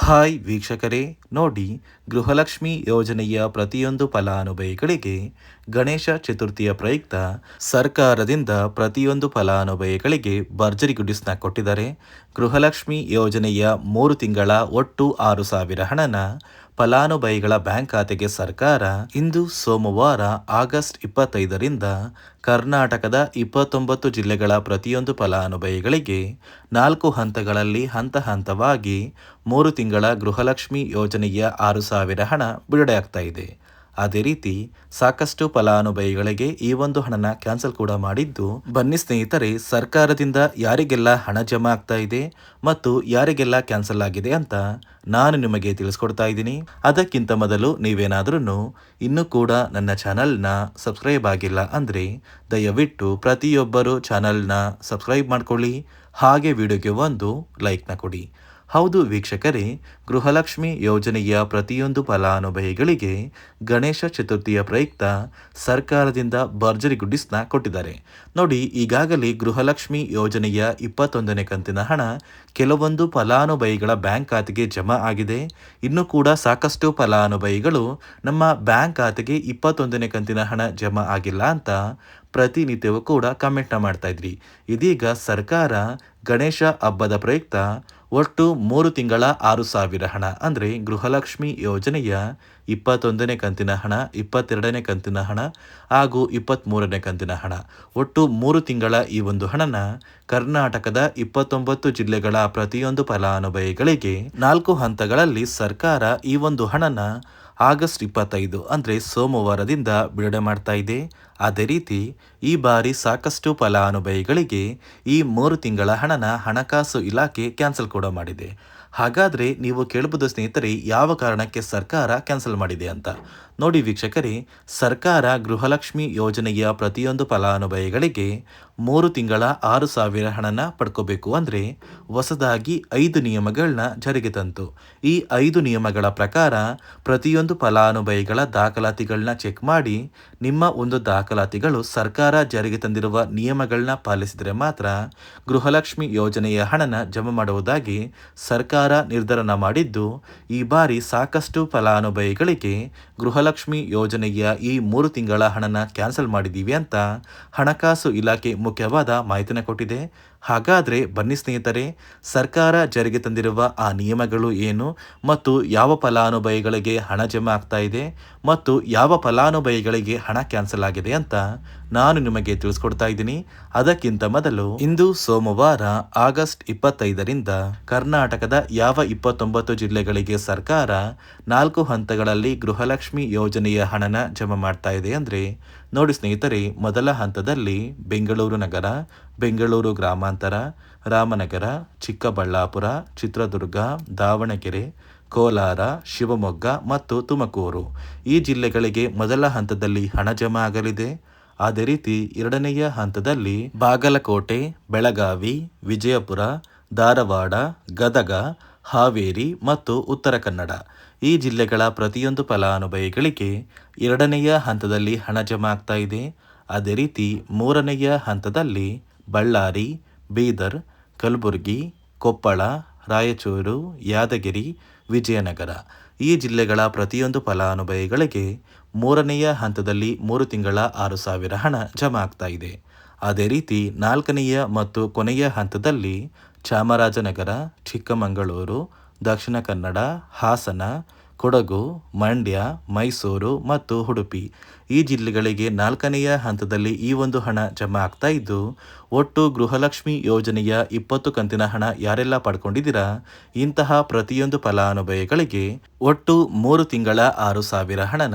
Hi ವೀಕ್ಷಕರೇ, ನೋಡಿ ಗೃಹಲಕ್ಷ್ಮಿ ಯೋಜನೆಯ ಪ್ರತಿಯೊಂದು ಫಲಾನುಭವಿಗಳಿಗೆ ಗಣೇಶ ಚತುರ್ಥಿಯ ಪ್ರಯುಕ್ತ ಸರ್ಕಾರದಿಂದ ಪ್ರತಿಯೊಂದು ಫಲಾನುಭವಿಗಳಿಗೆ ಭರ್ಜರಿ ಗುಡಿಸ್ನ ಕೊಟ್ಟಿದ್ದಾರೆ. ಗೃಹಲಕ್ಷ್ಮಿ ಯೋಜನೆಯ ಮೂರು ತಿಂಗಳ ಒಟ್ಟು ಆರು ಸಾವಿರ ಹಣನ ಫಲಾನುಭವಿಗಳ ಬ್ಯಾಂಕ್ ಖಾತೆಗೆ ಸರ್ಕಾರ ಇಂದು ಸೋಮವಾರ ಆಗಸ್ಟ್ ಇಪ್ಪತ್ತೈದರಿಂದ ಕರ್ನಾಟಕದ ಇಪ್ಪತ್ತೊಂಬತ್ತು ಜಿಲ್ಲೆಗಳ ಪ್ರತಿಯೊಂದು ಫಲಾನುಭವಿಗಳಿಗೆ ನಾಲ್ಕು ಹಂತಗಳಲ್ಲಿ ಹಂತ ಹಂತವಾಗಿ ಮೂರು ತಿಂಗಳ ಗೃಹಲಕ್ಷ್ಮಿ ಯೋಜನೆಯ ಆರು ಸಾವಿರ ಹಣ ಬಿಡುಗಡೆಯಾಗ್ತಾ ಅದೇ ರೀತಿ ಸಾಕಷ್ಟು ಫಲಾನುಭವಿಗಳಿಗೆ ಈ ಒಂದು ಹಣನ ಕ್ಯಾನ್ಸಲ್ ಕೂಡ ಮಾಡಿದ್ದು, ಬನ್ನಿ ಸ್ನೇಹಿತರೆ, ಸರ್ಕಾರದಿಂದ ಯಾರಿಗೆಲ್ಲ ಹಣ ಜಮಾ ಆಗ್ತಾ ಇದೆ ಮತ್ತು ಯಾರಿಗೆಲ್ಲ ಕ್ಯಾನ್ಸಲ್ ಆಗಿದೆ ಅಂತ ನಾನು ನಿಮಗೆ ತಿಳಿಸ್ಕೊಡ್ತಾ ಇದ್ದೀನಿ. ಅದಕ್ಕಿಂತ ಮೊದಲು ನೀವೇನಾದ್ರೂ ಇನ್ನೂ ಕೂಡ ನನ್ನ ಚಾನಲ್ನ ಸಬ್ಸ್ಕ್ರೈಬ್ ಆಗಿಲ್ಲ ಅಂದರೆ ದಯವಿಟ್ಟು ಪ್ರತಿಯೊಬ್ಬರು ಚಾನಲ್ನ ಸಬ್ಸ್ಕ್ರೈಬ್ ಮಾಡ್ಕೊಳ್ಳಿ. ಹಾಗೆ ವಿಡಿಯೋಗೆ ಒಂದು ಲೈಕ್ನ ಕೊಡಿ. ಹೌದು ವೀಕ್ಷಕರೇ, ಗೃಹಲಕ್ಷ್ಮಿ ಯೋಜನೆಯ ಪ್ರತಿಯೊಂದು ಫಲಾನುಭವಿಗಳಿಗೆ ಗಣೇಶ ಚತುರ್ಥಿಯ ಪ್ರಯುಕ್ತ ಸರ್ಕಾರದಿಂದ ಭರ್ಜರಿ ಗುಡ್ಡಿಸ್ನ ಕೊಟ್ಟಿದ್ದಾರೆ. ನೋಡಿ, ಈಗಾಗಲೇ ಗೃಹಲಕ್ಷ್ಮಿ ಯೋಜನೆಯ ಇಪ್ಪತ್ತೊಂದನೇ ಕಂತಿನ ಹಣ ಕೆಲವೊಂದು ಫಲಾನುಭವಿಗಳ ಬ್ಯಾಂಕ್ ಖಾತೆಗೆ ಜಮಾ ಆಗಿದೆ. ಇನ್ನು ಕೂಡ ಸಾಕಷ್ಟು ಫಲಾನುಭವಿಗಳು ನಮ್ಮ ಬ್ಯಾಂಕ್ ಖಾತೆಗೆ ಇಪ್ಪತ್ತೊಂದನೇ ಕಂತಿನ ಹಣ ಜಮಾ ಆಗಿಲ್ಲ ಅಂತ ಪ್ರತಿನಿತ್ಯವೂ ಕೂಡ ಕಮೆಂಟ್ನ ಮಾಡ್ತಾ ಇದ್ರಿ. ಇದೀಗ ಸರ್ಕಾರ ಗಣೇಶ ಹಬ್ಬದ ಪ್ರಯುಕ್ತ ಒಟ್ಟು ಮೂರು ತಿಂಗಳ ಆರು ಸಾವಿರ ಹಣ. ಅಂದರೆ ಗೃಹಲಕ್ಷ್ಮಿ ಯೋಜನೆಯ ಇಪ್ಪತ್ತೊಂದನೇ ಕಂತಿನ ಹಣ, ಇಪ್ಪತ್ತೆರಡನೇ ಕಂತಿನ ಹಣ ಹಾಗೂ ಇಪ್ಪತ್ತ್ಮೂರನೇ ಕಂತಿನ ಹಣ. ಒಟ್ಟು ಮೂರು ತಿಂಗಳ ಈ ಒಂದು ಹಣನ ಕರ್ನಾಟಕದ ಇಪ್ಪತ್ತೊಂಬತ್ತು ಜಿಲ್ಲೆಗಳ ಪ್ರತಿಯೊಂದು ಫಲಾನುಭವಿಗಳಿಗೆ ನಾಲ್ಕು ಹಂತಗಳಲ್ಲಿ ಸರ್ಕಾರ ಈ ಒಂದು ಹಣನ ಆಗಸ್ಟ್ ಇಪ್ಪತ್ತೈದು ಅಂದರೆ ಸೋಮವಾರದಿಂದ ಬಿಡುಗಡೆ ಮಾಡ್ತಾ ಇದೆ. ಅದೇ ರೀತಿ, ಈ ಬಾರಿ ಸಾಕಷ್ಟು ಫಲಾನುಭವಿಗಳಿಗೆ ಈ ಮೂರು ತಿಂಗಳ ಹಣನ ಹಣಕಾಸು ಇಲಾಖೆ ಕ್ಯಾನ್ಸಲ್ ಕೂಡ ಮಾಡಿದೆ. ಹಾಗಾದರೆ ನೀವು ಕೇಳಬಹುದು ಸ್ನೇಹಿತರೆ, ಯಾವ ಕಾರಣಕ್ಕೆ ಸರ್ಕಾರ ಕ್ಯಾನ್ಸಲ್ ಮಾಡಿದೆ ಅಂತ? ನೋಡಿ ವೀಕ್ಷಕರೇ, ಸರ್ಕಾರ ಗೃಹಲಕ್ಷ್ಮಿ ಯೋಜನೆಯ ಪ್ರತಿಯೊಂದು ಫಲಾನುಭವಿಗಳಿಗೆ ಮೂರು ತಿಂಗಳ ಆರು ಸಾವಿರ ಹಣನ ಪಡ್ಕೋಬೇಕು ಅಂದರೆ ಹೊಸದಾಗಿ ಐದು ನಿಯಮಗಳನ್ನ ಜಾರಿಗೆ ತಂತು. ಈ ಐದು ನಿಯಮಗಳ ಪ್ರಕಾರ ಪ್ರತಿಯೊಂದು ಫಲಾನುಭವಿಗಳ ದಾಖಲಾತಿಗಳನ್ನ ಚೆಕ್ ಮಾಡಿ ನಿಮ್ಮ ಒಂದು ದಾಖಲಾತಿಗಳು ಸರ್ಕಾರ ಜಾರಿಗೆ ತಂದಿರುವ ನಿಯಮಗಳನ್ನ ಪಾಲಿಸಿದರೆ ಮಾತ್ರ ಗೃಹಲಕ್ಷ್ಮಿ ಯೋಜನೆಯ ಹಣನ ಜಮಾ ಮಾಡುವುದಾಗಿ ಸರ್ಕಾರ ನಿರ್ಧಾರನ ಮಾಡಿದ್ದು, ಈ ಬಾರಿ ಸಾಕಷ್ಟು ಫಲಾನುಭವಿಗಳಿಗೆ ಗೃಹಲಕ್ಷ್ಮಿ ಯೋಜನೆಯ ಈ ಮೂರು ತಿಂಗಳ ಹಣನ ಕ್ಯಾನ್ಸಲ್ ಮಾಡಿದ್ದೀವಿ ಅಂತ ಹಣಕಾಸು ಇಲಾಖೆ ಮುಖ್ಯವಾದ ಮಾಹಿತಿನ ಕೊಟ್ಟಿದೆ. ಹಾಗಾದರೆ ಬನ್ನಿ ಸ್ನೇಹಿತರೆ, ಸರ್ಕಾರ ಜಾರಿಗೆ ತಂದಿರುವ ಆ ನಿಯಮಗಳು ಏನು ಮತ್ತು ಯಾವ ಫಲಾನುಭವಿಗಳಿಗೆ ಹಣ ಜಮಾ ಆಗ್ತಾ ಇದೆ ಮತ್ತು ಯಾವ ಫಲಾನುಭವಿಗಳಿಗೆ ಹಣ ಕ್ಯಾನ್ಸಲ್ ಆಗಿದೆ ಅಂತ ನಾನು ನಿಮಗೆ ತಿಳಿಸ್ಕೊಡ್ತಾ ಇದ್ದೀನಿ. ಅದಕ್ಕಿಂತ ಮೊದಲು ಇಂದು ಸೋಮವಾರ, ಆಗಸ್ಟ್ ಇಪ್ಪತ್ತೈದರಿಂದ ಕರ್ನಾಟಕದ ಯಾವ ಇಪ್ಪತ್ತೊಂಬತ್ತು ಜಿಲ್ಲೆಗಳಿಗೆ ಸರ್ಕಾರ ನಾಲ್ಕು ಹಂತಗಳಲ್ಲಿ ಗೃಹಲಕ್ಷ್ಮಿ ಯೋಜನೆಯ ಹಣನ ಜಮಾ ಮಾಡ್ತಾ ಇದೆ ಅಂದರೆ, ನೋಡಿ ಸ್ನೇಹಿತರೆ, ಮೊದಲ ಹಂತದಲ್ಲಿ ಬೆಂಗಳೂರು ನಗರ, ಬೆಂಗಳೂರು ಗ್ರಾಮಾಂತರ, ರಾಮನಗರ, ಚಿಕ್ಕಬಳ್ಳಾಪುರ, ಚಿತ್ರದುರ್ಗ, ದಾವಣಗೆರೆ, ಕೋಲಾರ, ಶಿವಮೊಗ್ಗ ಮತ್ತು ತುಮಕೂರು. ಈ ಜಿಲ್ಲೆಗಳಿಗೆ ಮೊದಲ ಹಂತದಲ್ಲಿ ಹಣ ಜಮಾ ಆಗಲಿದೆ. ಅದೇ ರೀತಿ ಎರಡನೆಯ ಹಂತದಲ್ಲಿ ಬಾಗಲಕೋಟೆ, ಬೆಳಗಾವಿ, ವಿಜಯಪುರ, ಧಾರವಾಡ, ಗದಗ, ಹಾವೇರಿ ಮತ್ತು ಉತ್ತರ ಕನ್ನಡ. ಈ ಜಿಲ್ಲೆಗಳ ಪ್ರತಿಯೊಂದು ಫಲಾನುಭವಿಗಳಿಗೆ ಎರಡನೆಯ ಹಂತದಲ್ಲಿ ಹಣ ಜಮಾ ಆಗ್ತಾ ಇದೆ. ಅದೇ ರೀತಿ ಮೂರನೆಯ ಹಂತದಲ್ಲಿ ಬಳ್ಳಾರಿ, ಬೀದರ್, ಕಲಬುರಗಿ, ಕೊಪ್ಪಳ, ರಾಯಚೂರು, ಯಾದಗಿರಿ, ವಿಜಯನಗರ. ಈ ಜಿಲ್ಲೆಗಳ ಪ್ರತಿಯೊಂದು ಫಲಾನುಭವಿಗಳಿಗೆ ಮೂರನೆಯ ಹಂತದಲ್ಲಿ ಮೂರು ತಿಂಗಳ ಆರು ಸಾವಿರ ಹಣ ಜಮಾ ಆಗ್ತಾ ಇದೆ. ಅದೇ ರೀತಿ ನಾಲ್ಕನೆಯ ಮತ್ತು ಕೊನೆಯ ಹಂತದಲ್ಲಿ ಚಾಮರಾಜನಗರ, ಚಿಕ್ಕಮಗಳೂರು, ದಕ್ಷಿಣ ಕನ್ನಡ, ಹಾಸನ, ಕೊಡಗು, ಮಂಡ್ಯ, ಮೈಸೂರು ಮತ್ತು ಉಡುಪಿ. ಈ ಜಿಲ್ಲೆಗಳಿಗೆ ನಾಲ್ಕನೆಯ ಹಂತದಲ್ಲಿ ಈ ಒಂದು ಹಣ ಜಮಾ ಆಗ್ತಾ ಇದ್ದು, ಒಟ್ಟು ಗೃಹಲಕ್ಷ್ಮಿ ಯೋಜನೆಯ ಇಪ್ಪತ್ತು ಕಂತಿನ ಹಣ ಯಾರೆಲ್ಲ ಪಡ್ಕೊಂಡಿದ್ದೀರಾ? ಇಂತಹ ಪ್ರತಿಯೊಂದು ಫಲಾನುಭವಿಗಳಿಗೆ ಒಟ್ಟು ಮೂರು ತಿಂಗಳ ಆರು ಸಾವಿರ ಹಣನ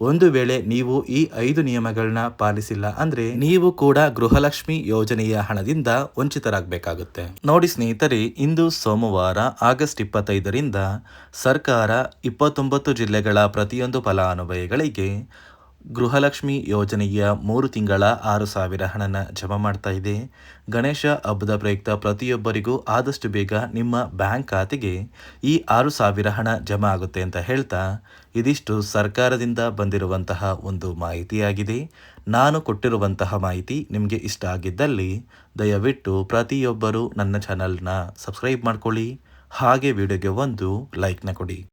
ಒಂದು ವೇಳೆ ನೀವು ಈ ಐದು ನಿಯಮಗಳನ್ನ ಪಾಲಿಸಿಲ್ಲ ಅಂದ್ರೆ ನೀವು ಕೂಡ ಗೃಹಲಕ್ಷ್ಮಿ ಯೋಜನೆಯ ಹಣದಿಂದ ವಂಚಿತರಾಗಬೇಕಾಗುತ್ತೆ. ನೋಡಿ ಸ್ನೇಹಿತರೆ, ಇಂದು ಸೋಮವಾರ ಆಗಸ್ಟ್ ಇಪ್ಪತ್ತೈದರಿಂದ ಸರ್ಕಾರ ಇಪ್ಪತ್ತೊಂಬತ್ತು ಜಿಲ್ಲೆಗಳ ಪ್ರತಿಯೊಂದು ಫಲಾನುಭವಿಗಳಿಗೆ ಗೃಹಲಕ್ಷ್ಮಿ ಯೋಜನೆಯ ಮೂರು ತಿಂಗಳ ಆರು ಸಾವಿರ ಹಣನ ಜಮಾ ಮಾಡ್ತಾ ಇದೆ. ಗಣೇಶ ಹಬ್ಬದ ಪ್ರಯುಕ್ತ ಪ್ರತಿಯೊಬ್ಬರಿಗೂ ಆದಷ್ಟು ಬೇಗ ನಿಮ್ಮ ಬ್ಯಾಂಕ್ ಖಾತೆಗೆ ಈ ಆರು ಸಾವಿರ ಹಣ ಜಮಾ ಆಗುತ್ತೆ ಅಂತ ಹೇಳ್ತಾ ಇದಿಷ್ಟು ಸರ್ಕಾರದಿಂದ ಬಂದಿರುವಂತಹ ಒಂದು ಮಾಹಿತಿಯಾಗಿದೆ. ನಾನು ಕೊಟ್ಟಿರುವಂತಹ ಮಾಹಿತಿ ನಿಮಗೆ ಇಷ್ಟ ಆಗಿದ್ದಲ್ಲಿ ದಯವಿಟ್ಟು ಪ್ರತಿಯೊಬ್ಬರು ನನ್ನ ಚಾನಲ್ನ ಸಬ್ಸ್ಕ್ರೈಬ್ ಮಾಡ್ಕೊಳ್ಳಿ. ಹಾಗೆ ವಿಡಿಯೋಗೆ ಒಂದು ಲೈಕ್ನ ಕೊಡಿ.